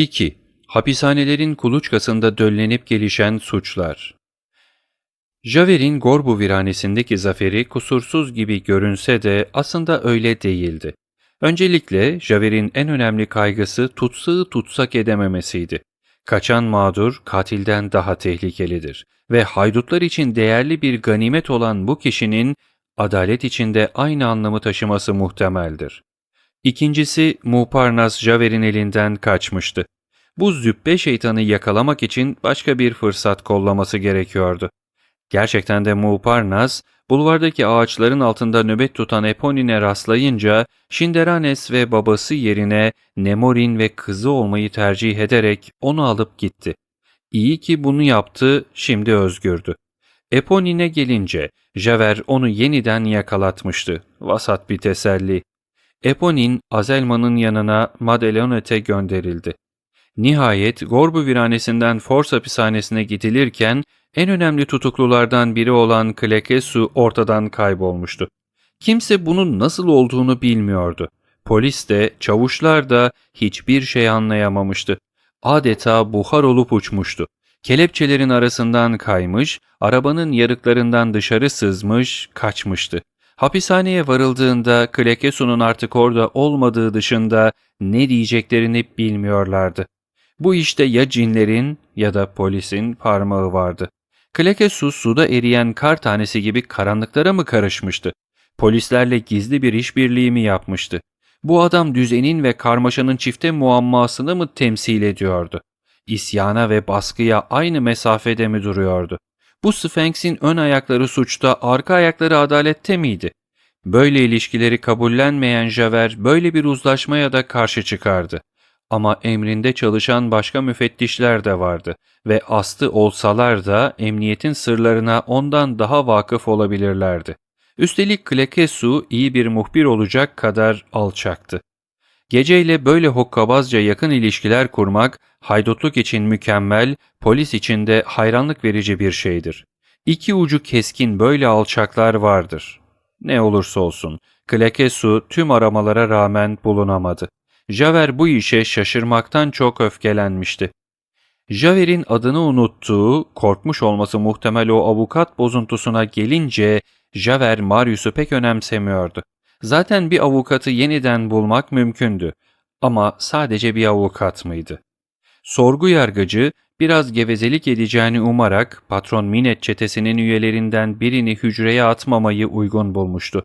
2. Hapishanelerin kuluçkasında döllenip gelişen suçlar Javert'in Gorbu viranesindeki zaferi kusursuz gibi görünse de aslında öyle değildi. Öncelikle Javert'in en önemli kaygısı tutsağı tutsak edememesiydi. Kaçan mağdur katilden daha tehlikelidir ve haydutlar için değerli bir ganimet olan bu kişinin adalet içinde aynı anlamı taşıması muhtemeldir. İkincisi Muparnas Javer'in elinden kaçmıştı. Bu züppe şeytanı yakalamak için başka bir fırsat kollaması gerekiyordu. Gerçekten de Muparnas, bulvardaki ağaçların altında nöbet tutan Eponin'e rastlayınca Şinderanes ve babası yerine Nemorin ve kızı olmayı tercih ederek onu alıp gitti. İyi ki bunu yaptı, şimdi özgürdü. Eponin'e gelince Javer onu yeniden yakalatmıştı. Vasat bir teselli. Eponin, Azelman'ın yanına Madelonet'e gönderildi. Nihayet Gorbu viranesinden Fors hapishanesine gidilirken en önemli tutuklulardan biri olan Klekesu ortadan kaybolmuştu. Kimse bunun nasıl olduğunu bilmiyordu. Polis de, çavuşlar da hiçbir şey anlayamamıştı. Adeta buhar olup uçmuştu. Kelepçelerin arasından kaymış, arabanın yarıklarından dışarı sızmış, kaçmıştı. Hapishaneye varıldığında Klekesu'nun artık orada olmadığı dışında ne diyeceklerini bilmiyorlardı. Bu işte ya cinlerin ya da polisin parmağı vardı. Klekesu suda eriyen kar tanesi gibi karanlıklara mı karışmıştı? Polislerle gizli bir işbirliği mi yapmıştı? Bu adam düzenin ve karmaşanın çifte muammasını mı temsil ediyordu? İsyana ve baskıya aynı mesafede mi duruyordu? Bu Sphinx'in ön ayakları suçta, arka ayakları adalette miydi? Böyle ilişkileri kabullenmeyen Javer böyle bir uzlaşmaya da karşı çıkardı. Ama emrinde çalışan başka müfettişler de vardı ve astı olsalar da emniyetin sırlarına ondan daha vakıf olabilirlerdi. Üstelik Klekesu iyi bir muhbir olacak kadar alçaktı. Geceyle böyle hokkabazca yakın ilişkiler kurmak, haydutluk için mükemmel, polis için de hayranlık verici bir şeydir. İki ucu keskin böyle alçaklar vardır. Ne olursa olsun, Klekesu tüm aramalara rağmen bulunamadı. Javer bu işe şaşırmaktan çok öfkelenmişti. Javer'in adını unuttuğu, korkmuş olması muhtemel o avukat bozuntusuna gelince Javer Marius'u pek önemsemiyordu. Zaten bir avukatı yeniden bulmak mümkündü. Ama sadece bir avukat mıydı? Sorgu yargıcı biraz gevezelik edeceğini umarak patron Minet çetesinin üyelerinden birini hücreye atmamayı uygun bulmuştu.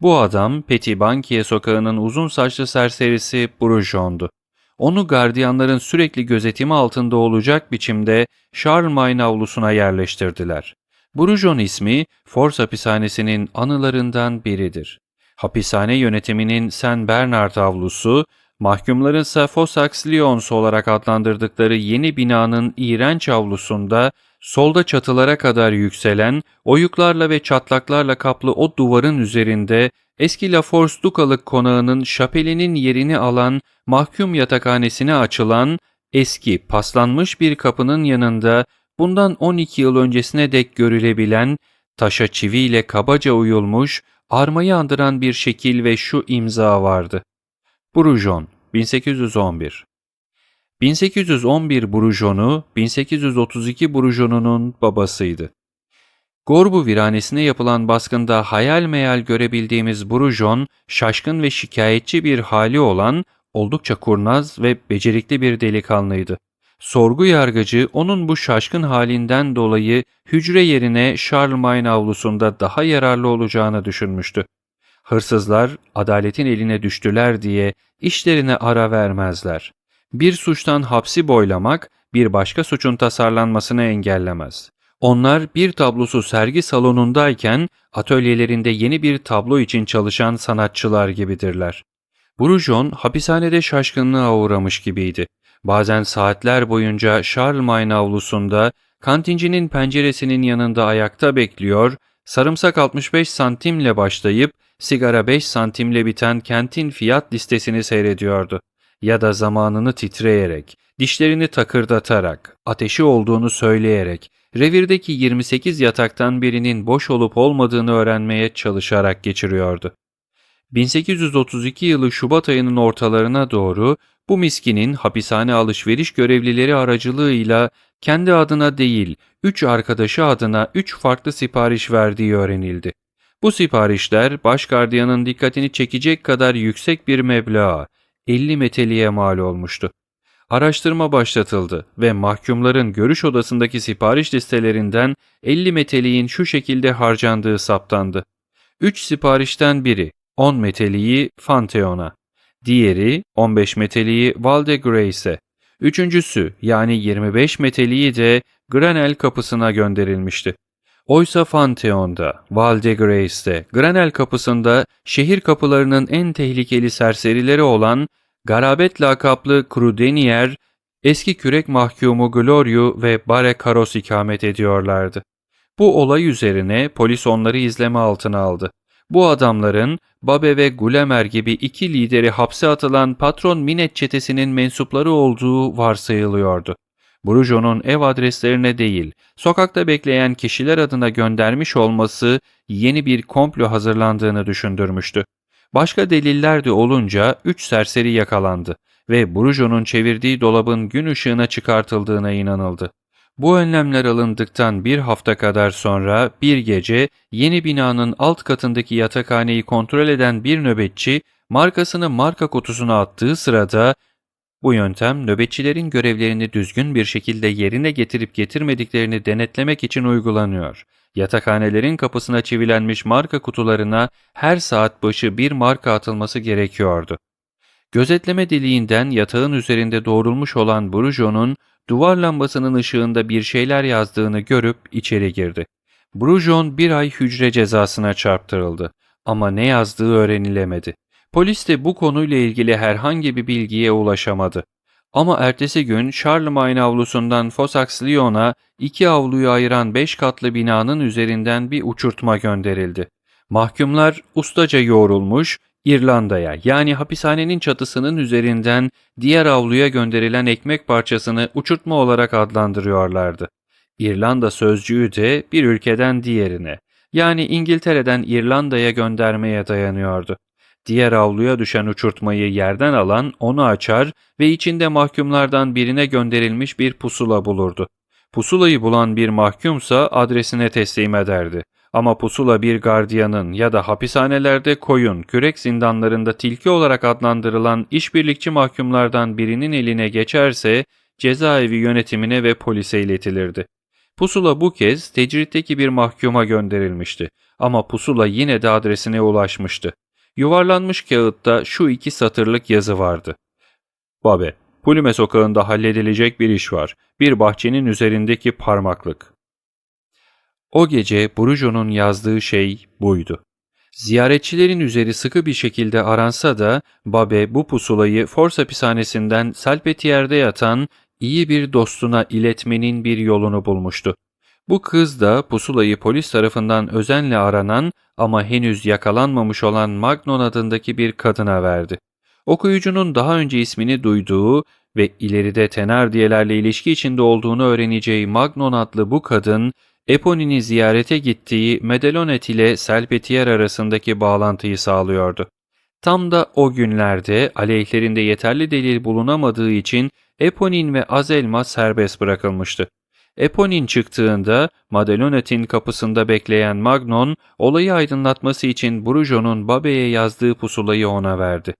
Bu adam Bankiye sokağının uzun saçlı serserisi Brujon'du. Onu gardiyanların sürekli gözetimi altında olacak biçimde Charlemagne avlusuna yerleştirdiler. Brujon ismi Fors hapishanesinin anılarından biridir. Hapishane yönetiminin Saint Bernard avlusu, mahkumların ise Fossax Lyons olarak adlandırdıkları yeni binanın iğrenç avlusunda solda çatılara kadar yükselen, oyuklarla ve çatlaklarla kaplı o duvarın üzerinde eski La Force Dukalık konağının şapelinin yerini alan mahkum yatakhanesine açılan eski paslanmış bir kapının yanında bundan 12 yıl öncesine dek görülebilen taşa çiviyle kabaca uyulmuş, armayı andıran bir şekil ve şu imza vardı. Brujon, 1811 1811 Brujon'u 1832 Brujon'unun babasıydı. Gorbu viranesine yapılan baskında hayal meyal görebildiğimiz Brujon, şaşkın ve şikayetçi bir hali olan oldukça kurnaz ve becerikli bir delikanlıydı. Sorgu yargıcı onun bu şaşkın halinden dolayı hücre yerine Charlemagne avlusunda daha yararlı olacağını düşünmüştü. Hırsızlar adaletin eline düştüler diye işlerine ara vermezler. Bir suçtan hapsi boylamak bir başka suçun tasarlanmasını engellemez. Onlar bir tablosu sergi salonundayken atölyelerinde yeni bir tablo için çalışan sanatçılar gibidirler. Brujon hapishanede şaşkınlığa uğramış gibiydi. Bazen saatler boyunca Charlemagne avlusunda kantincinin penceresinin yanında ayakta bekliyor, sarımsak 65 santimle başlayıp sigara 5 santimle biten kentin fiyat listesini seyrediyordu. Ya da zamanını titreyerek, dişlerini takırdatarak, ateşi olduğunu söyleyerek, revirdeki 28 yataktan birinin boş olup olmadığını öğrenmeye çalışarak geçiriyordu. 1832 yılı Şubat ayının ortalarına doğru bu miskinin hapishane alışveriş görevlileri aracılığıyla kendi adına değil, üç arkadaşı adına üç farklı sipariş verdiği öğrenildi. Bu siparişler baş gardiyanın dikkatini çekecek kadar yüksek bir meblağa, 50 meteliğe mal olmuştu. Araştırma başlatıldı ve mahkumların görüş odasındaki sipariş listelerinden 50 meteliğin şu şekilde harcandığı saptandı. 3 siparişten biri 10 meteliği Fanteon'a, diğeri 15 meteliği Valdegrace'e, üçüncüsü yani 25 meteliği de Granel kapısına gönderilmişti. Oysa Fanteon'da, Valdegrace'de, Granel kapısında şehir kapılarının en tehlikeli serserileri olan Garabet lakaplı Crudenier, eski kürek mahkumu Gloriu ve Bare Karos ikamet ediyorlardı. Bu olay üzerine polis onları izleme altına aldı. Bu adamların Babe ve Gulemer gibi iki lideri hapse atılan patron Minet çetesinin mensupları olduğu varsayılıyordu. Brujo'nun ev adreslerine değil, sokakta bekleyen kişiler adına göndermiş olması yeni bir komplo hazırlandığını düşündürmüştü. Başka deliller de olunca üç serseri yakalandı ve Brujo'nun çevirdiği dolabın gün ışığına çıkartıldığına inanıldı. Bu önlemler alındıktan bir hafta kadar sonra bir gece yeni binanın alt katındaki yatakhaneyi kontrol eden bir nöbetçi markasını marka kutusuna attığı sırada bu yöntem nöbetçilerin görevlerini düzgün bir şekilde yerine getirip getirmediklerini denetlemek için uygulanıyor. Yatakhanelerin kapısına çivilenmiş marka kutularına her saat başı bir marka atılması gerekiyordu. Gözetleme deliğinden yatağın üzerinde doğrulmuş olan Brujo'nun duvar lambasının ışığında bir şeyler yazdığını görüp içeri girdi. Brujon bir ay hücre cezasına çarptırıldı ama ne yazdığı öğrenilemedi. Polis de bu konuyla ilgili herhangi bir bilgiye ulaşamadı. Ama ertesi gün Charlemagne avlusundan Fossax-Lyon'a iki avluyu ayıran beş katlı binanın üzerinden bir uçurtma gönderildi. Mahkumlar ustaca yoğrulmuş, İrlanda'ya yani hapishanenin çatısının üzerinden diğer avluya gönderilen ekmek parçasını uçurtma olarak adlandırıyorlardı. İrlanda sözcüğü de bir ülkeden diğerine yani İngiltere'den İrlanda'ya göndermeye dayanıyordu. Diğer avluya düşen uçurtmayı yerden alan onu açar ve içinde mahkumlardan birine gönderilmiş bir pusula bulurdu. Pusulayı bulan bir mahkumsa adresine teslim ederdi. Ama pusula bir gardiyanın ya da hapishanelerde koyun, kürek zindanlarında tilki olarak adlandırılan işbirlikçi mahkumlardan birinin eline geçerse cezaevi yönetimine ve polise iletilirdi. Pusula bu kez tecritteki bir mahkuma gönderilmişti ama pusula yine de adresine ulaşmıştı. Yuvarlanmış kağıtta şu iki satırlık yazı vardı. Babe, Pulime sokağında halledilecek bir iş var. Bir bahçenin üzerindeki parmaklık. O gece Brujo'nun yazdığı şey buydu. Ziyaretçilerin üzeri sıkı bir şekilde aransa da Babe bu pusulayı Fors hapishanesinden Salpetier'de yatan iyi bir dostuna iletmenin bir yolunu bulmuştu. Bu kız da pusulayı polis tarafından özenle aranan ama henüz yakalanmamış olan Magnon adındaki bir kadına verdi. Okuyucunun daha önce ismini duyduğu ve ileride Tenardiyelerle ilişki içinde olduğunu öğreneceği Magnon adlı bu kadın, Eponi'ni ziyarete gittiği Medelonet ile Selpetier arasındaki bağlantıyı sağlıyordu. Tam da o günlerde aleyhlerinde yeterli delil bulunamadığı için Eponin ve Azelma serbest bırakılmıştı. Eponin çıktığında Madelonet'in kapısında bekleyen Magnon, olayı aydınlatması için Brujo'nun Babe'ye yazdığı pusulayı ona verdi.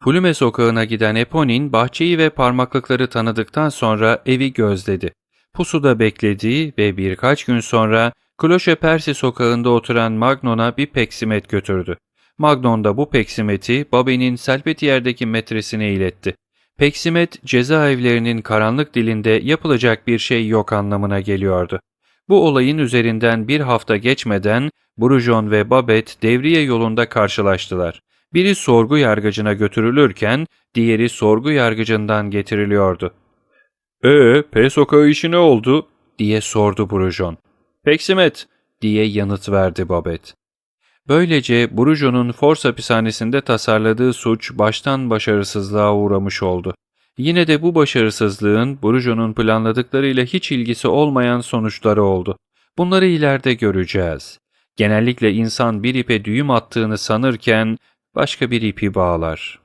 Pulume sokağına giden Eponin bahçeyi ve parmaklıkları tanıdıktan sonra evi gözledi. Pusuda bekledi ve birkaç gün sonra Kloşe Persi sokağında oturan Magnon'a bir peksimet götürdü. Magnon da bu peksimeti Babe'nin Selpetiyer'deki metresine iletti. Peksimet cezaevlerinin karanlık dilinde yapılacak bir şey yok anlamına geliyordu. Bu olayın üzerinden bir hafta geçmeden Brujon ve Babet devriye yolunda karşılaştılar. Biri sorgu yargıcına götürülürken diğeri sorgu yargıcından getiriliyordu. ''Ee, P sokağı işi ne oldu?'' diye sordu Brujon. ''Peksimet'' diye yanıt verdi Babet. Böylece Brujo'nun Fors hapishanesinde tasarladığı suç baştan başarısızlığa uğramış oldu. Yine de bu başarısızlığın Brujo'nun planladıklarıyla hiç ilgisi olmayan sonuçları oldu. Bunları ileride göreceğiz. Genellikle insan bir ipe düğüm attığını sanırken başka bir ipi bağlar.